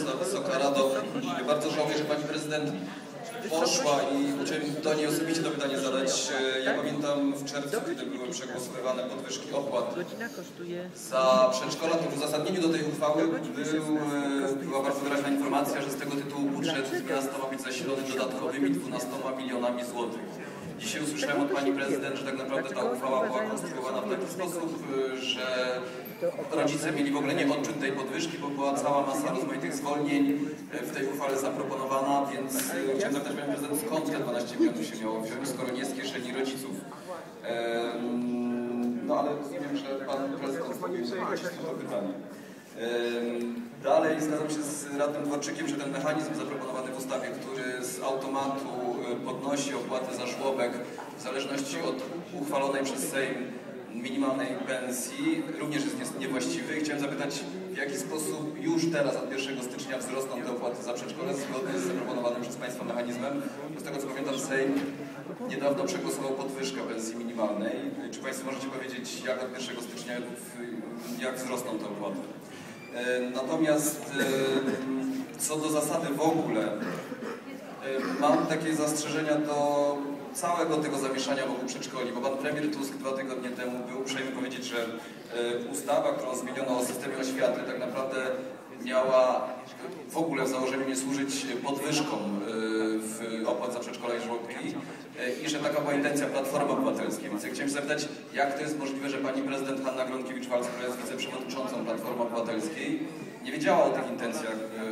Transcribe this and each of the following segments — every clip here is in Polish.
Przewodnicząca, Wysoka Rado, bardzo żałuję, że Pani Prezydent poszła i chciałem do niej osobiście to pytanie zadać. Ja pamiętam w czerwcu, kiedy były przegłosowywane podwyżki opłat za przedszkola, to w uzasadnieniu do tej uchwały był, e, była bardzo wyraźna informacja, że z tego tytułu budżet miasta ma być zasilony dodatkowymi 12 milionami złotych. Dzisiaj usłyszałem od Pani Prezydent, że tak naprawdę ta uchwała była konstruowana w taki sposób, e, że rodzice mieli w ogóle nie odczuć tej podwyżki, bo była cała masa rozmaitych zwolnień e, w tej uchwale zaproponowana, więc e, chciałem zapytać Panią Prezydent, skąd te 12 milionów się miało wziąć, skoro nie z kieszeni rodziców. No ale rozumiem, że Pan Prezydent powinien odpowiedzieć na to pytanie. Dalej zgadzam się z radnym Dworczykiem, że ten mechanizm zaproponowany w ustawie, który z automatu podnosi opłaty za żłobek w zależności od uchwalonej przez Sejm minimalnej pensji, również jest niewłaściwy. Chciałem zapytać, w jaki sposób już teraz od 1 stycznia wzrosną te opłaty za przedszkole zgodnie z zaproponowanym przez Państwa mechanizmem. Z tego co pamiętam, Sejm niedawno przegłosował podwyżkę pensji minimalnej. Czy Państwo możecie powiedzieć, jak od 1 stycznia, jak wzrosną te opłaty? E, Natomiast e, co do zasady w ogóle, mam takie zastrzeżenia do całego tego zamieszania wokół przedszkoli, bo pan premier Tusk dwa tygodnie temu był uprzejmy powiedzieć, że e, ustawa, którą zmieniono o systemie oświaty, tak naprawdę miała w ogóle w założeniu nie służyć podwyżkom e, w opłat za przedszkola i żłobki e, i że taka była intencja Platformy Obywatelskiej. Więc ja chciałem zapytać, jak to jest możliwe, że pani prezydent Hanna Gronkiewicz-Walc, która jest wiceprzewodniczącą Platformy Obywatelskiej, nie wiedziała o tych intencjach e,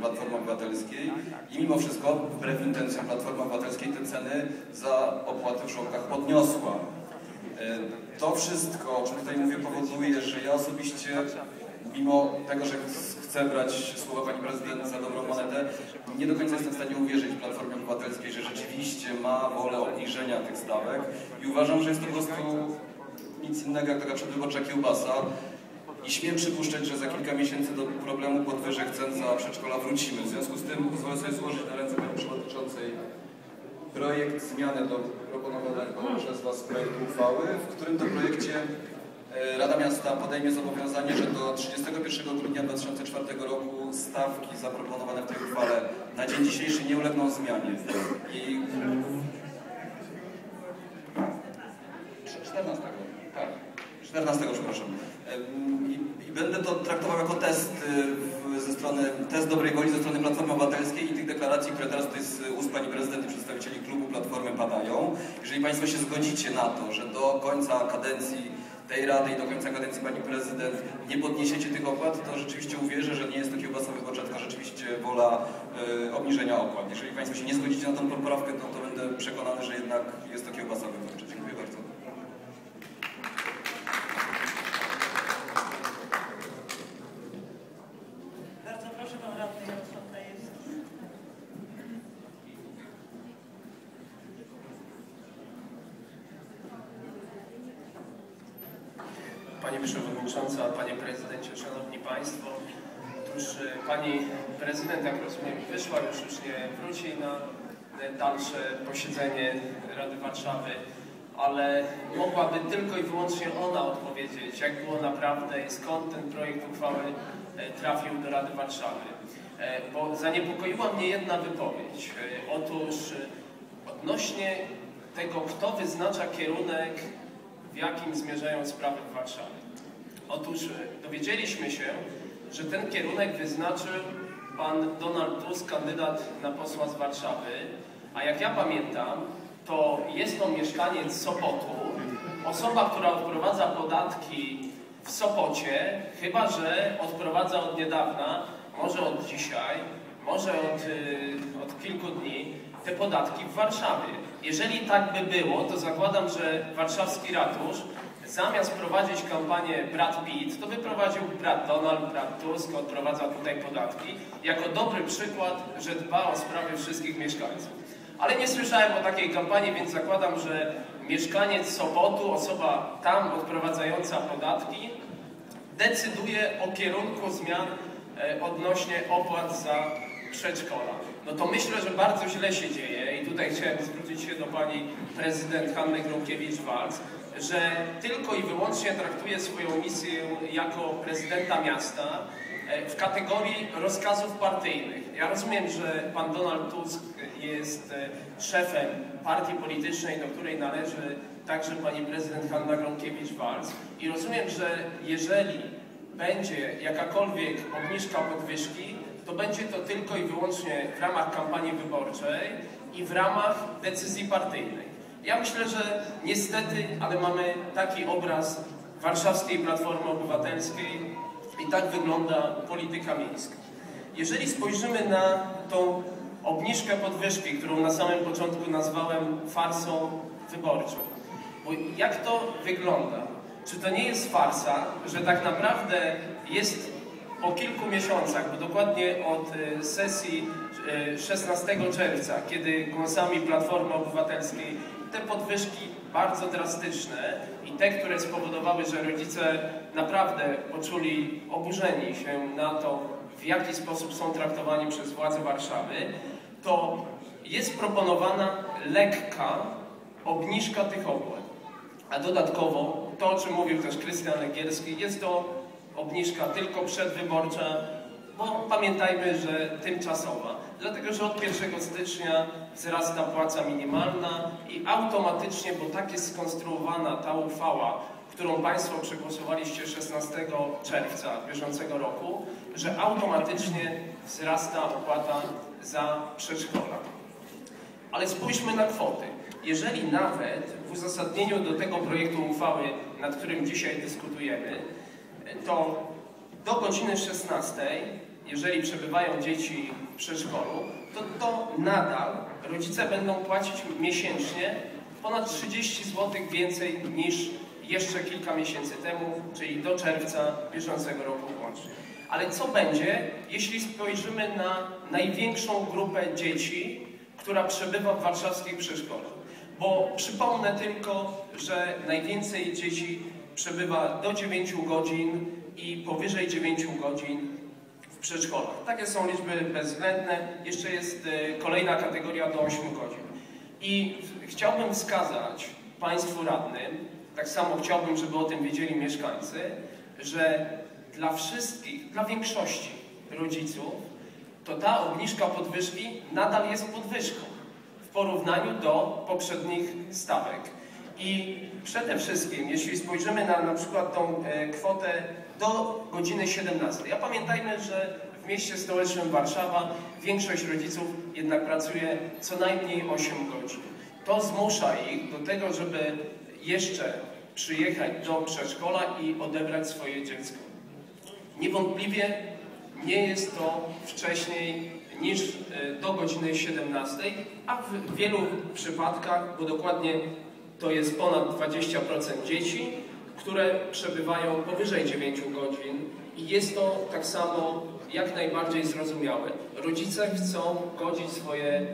Platformy Obywatelskiej i mimo wszystko, wbrew intencjom Platformy Obywatelskiej, te ceny za opłaty w żłobkach podniosła. E, To wszystko, o czym tutaj mówię, powoduje, że ja osobiście, mimo tego, że ch- chcę brać słowa pani prezydent za dobrą monetę, nie do końca jestem w stanie uwierzyć Platformie Obywatelskiej, że rzeczywiście ma wolę obniżenia tych stawek i uważam, że jest to po prostu nic innego jak taka przedwyborcza kiełbasa. I śmiem przypuszczać, że za kilka miesięcy do problemu podwyżek cen za przedszkola wrócimy. W związku z tym pozwolę sobie złożyć na ręce Pani Przewodniczącej projekt zmiany do proponowanego przez Was projektu uchwały, w którym to projekcie e, Rada Miasta podejmie zobowiązanie, że do 31 grudnia 2004 roku stawki zaproponowane w tej uchwale na dzień dzisiejszy nie ulegną zmianie. I 14, tak. 14, przepraszam. I, I będę to traktował jako test y, ze strony, test dobrej woli ze strony Platformy Obywatelskiej i tych deklaracji, które teraz tutaj z ust Pani Prezydent i przedstawicieli klubu Platformy padają. Jeżeli Państwo się zgodzicie na to, że do końca kadencji tej Rady i do końca kadencji Pani Prezydent nie podniesiecie tych opłat, to rzeczywiście uwierzę, że nie jest to kiełbasa wyborcza, tylko rzeczywiście wola y, obniżenia opłat. Jeżeli Państwo się nie zgodzicie na tą poprawkę, to, to będę przekonany, że jednak jest to kiełbasa wyborcza. Dziękuję bardzo. Bardzo proszę pan radny Jarosław Krajewski. Pani Przewodnicząca, Panie Prezydencie, Szanowni Państwo. Otóż e, Pani Prezydent, jak rozumiem, wyszła już, już nie wróci na e, dalsze posiedzenie Rady Warszawy, ale mogłaby tylko i wyłącznie ona odpowiedzieć, jak było naprawdę i skąd ten projekt uchwały e, trafił do Rady Warszawy. E, Bo zaniepokoiła mnie jedna wypowiedź. E, Otóż odnośnie tego, kto wyznacza kierunek w jakim zmierzają sprawy w Warszawie. Otóż dowiedzieliśmy się, że ten kierunek wyznaczył pan Donald Tusk, kandydat na posła z Warszawy, a jak ja pamiętam, to jest to mieszkaniec Sopotu, osoba, która odprowadza podatki w Sopocie, chyba że odprowadza od niedawna, może od dzisiaj, może od, y, od kilku dni, te podatki w Warszawie. Jeżeli tak by było, to zakładam, że warszawski ratusz zamiast prowadzić kampanię Brad Pitt, to wyprowadził brat Donald, brat Tusk, odprowadza tutaj podatki, jako dobry przykład, że dba o sprawy wszystkich mieszkańców. Ale nie słyszałem o takiej kampanii, więc zakładam, że mieszkaniec Sopotu, osoba tam odprowadzająca podatki, decyduje o kierunku zmian e, odnośnie opłat za przedszkola. No to myślę, że bardzo źle się dzieje i tutaj chciałem zwrócić się do pani prezydent Hanny Gronkiewicz-Walc, że tylko i wyłącznie traktuje swoją misję jako prezydenta miasta e, w kategorii rozkazów partyjnych. Ja rozumiem, że pan Donald Tusk jest e, szefem partii politycznej, do której należy także pani prezydent Hanna Gronkiewicz-Waltz i rozumiem, że jeżeli będzie jakakolwiek obniżka podwyżki, to będzie to tylko i wyłącznie w ramach kampanii wyborczej i w ramach decyzji partyjnej. Ja myślę, że niestety, ale mamy taki obraz warszawskiej Platformy Obywatelskiej i tak wygląda polityka miejska. Jeżeli spojrzymy na tą obniżkę podwyżki, którą na samym początku nazwałem farsą wyborczą, bo jak to wygląda? Czy to nie jest farsa, że tak naprawdę jest po kilku miesiącach, bo dokładnie od y, sesji y, 16 czerwca, kiedy głosami Platformy Obywatelskiej te podwyżki bardzo drastyczne i te, które spowodowały, że rodzice naprawdę poczuli oburzeni się na to, w jaki sposób są traktowani przez władze Warszawy, to jest proponowana lekka obniżka tych opłat. A dodatkowo, to o czym mówił też Krystian Legierski, jest to obniżka tylko przedwyborcza, bo pamiętajmy, że tymczasowa. Dlatego, że od 1 stycznia wzrasta płaca minimalna i automatycznie, bo tak jest skonstruowana ta uchwała, którą Państwo przegłosowaliście 16 czerwca bieżącego roku, że automatycznie wzrasta opłata za przedszkola. Ale spójrzmy na kwoty. Jeżeli nawet w uzasadnieniu do tego projektu uchwały, nad którym dzisiaj dyskutujemy, to do godziny 16, jeżeli przebywają dzieci w przedszkolu, to, to nadal rodzice będą płacić miesięcznie ponad 30 zł więcej niż jeszcze kilka miesięcy temu, czyli do czerwca bieżącego roku włącznie. Ale co będzie, jeśli spojrzymy na największą grupę dzieci, która przebywa w warszawskich przedszkolach? Bo przypomnę tylko, że najwięcej dzieci przebywa do 9 godzin i powyżej 9 godzin przedszkolach. Takie są liczby bezwzględne. Jeszcze jest y, kolejna kategoria do 8 godzin. I chciałbym wskazać Państwu radnym, tak samo chciałbym, żeby o tym wiedzieli mieszkańcy, że dla wszystkich, dla większości rodziców, to ta obniżka podwyżki nadal jest podwyżką w porównaniu do poprzednich stawek. I przede wszystkim, jeśli spojrzymy na na przykład tą e, kwotę do godziny 17. Ja pamiętajmy, że w mieście stołecznym Warszawa większość rodziców jednak pracuje co najmniej 8 godzin. To zmusza ich do tego, żeby jeszcze przyjechać do przedszkola i odebrać swoje dziecko. Niewątpliwie nie jest to wcześniej niż e, do godziny 17, a w wielu przypadkach, bo dokładnie to jest ponad 20% dzieci, które przebywają powyżej 9 godzin i jest to tak samo jak najbardziej zrozumiałe. Rodzice chcą godzić swoje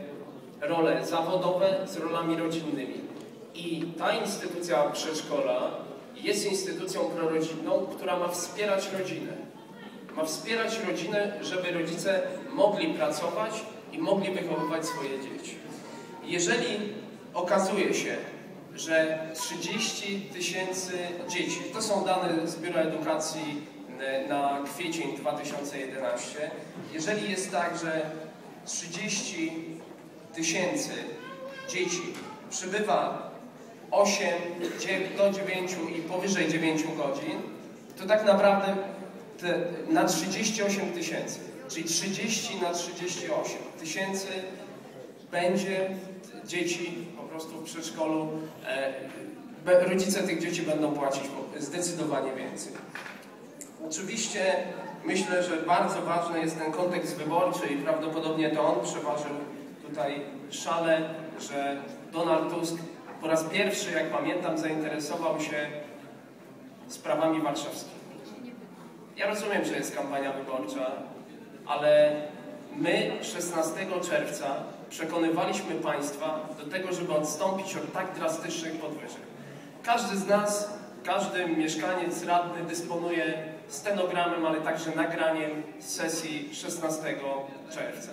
role zawodowe z rolami rodzinnymi. I ta instytucja przedszkola jest instytucją prorodzinną, która ma wspierać rodzinę. Ma wspierać rodzinę, żeby rodzice mogli pracować i mogli wychowywać swoje dzieci. Jeżeli okazuje się, że 30 tysięcy dzieci, to są dane z Biura Edukacji e, na kwiecień 2011, jeżeli jest tak, że 30 tysięcy dzieci przybywa 8 do 9 i powyżej 9 godzin, to tak naprawdę te, na 38 tysięcy, czyli 30 na 38 tysięcy będzie dzieci po prostu w przedszkolu, e, rodzice tych dzieci będą płacić zdecydowanie więcej. Oczywiście myślę, że bardzo ważny jest ten kontekst wyborczy i prawdopodobnie to on przeważył tutaj szale, że Donald Tusk po raz pierwszy, jak pamiętam, zainteresował się sprawami warszawskimi. Ja rozumiem, że jest kampania wyborcza, ale my 16 czerwca przekonywaliśmy Państwa do tego, żeby odstąpić od tak drastycznych podwyżek. Każdy z nas, każdy mieszkaniec, radny dysponuje stenogramem, ale także nagraniem sesji 16 czerwca.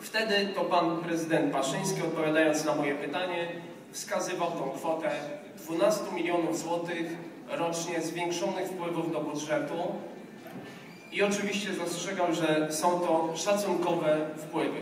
Wtedy to pan prezydent Paszyński, odpowiadając na moje pytanie, wskazywał tą kwotę 12 milionów złotych rocznie zwiększonych wpływów do budżetu i oczywiście zastrzegam, że są to szacunkowe wpływy.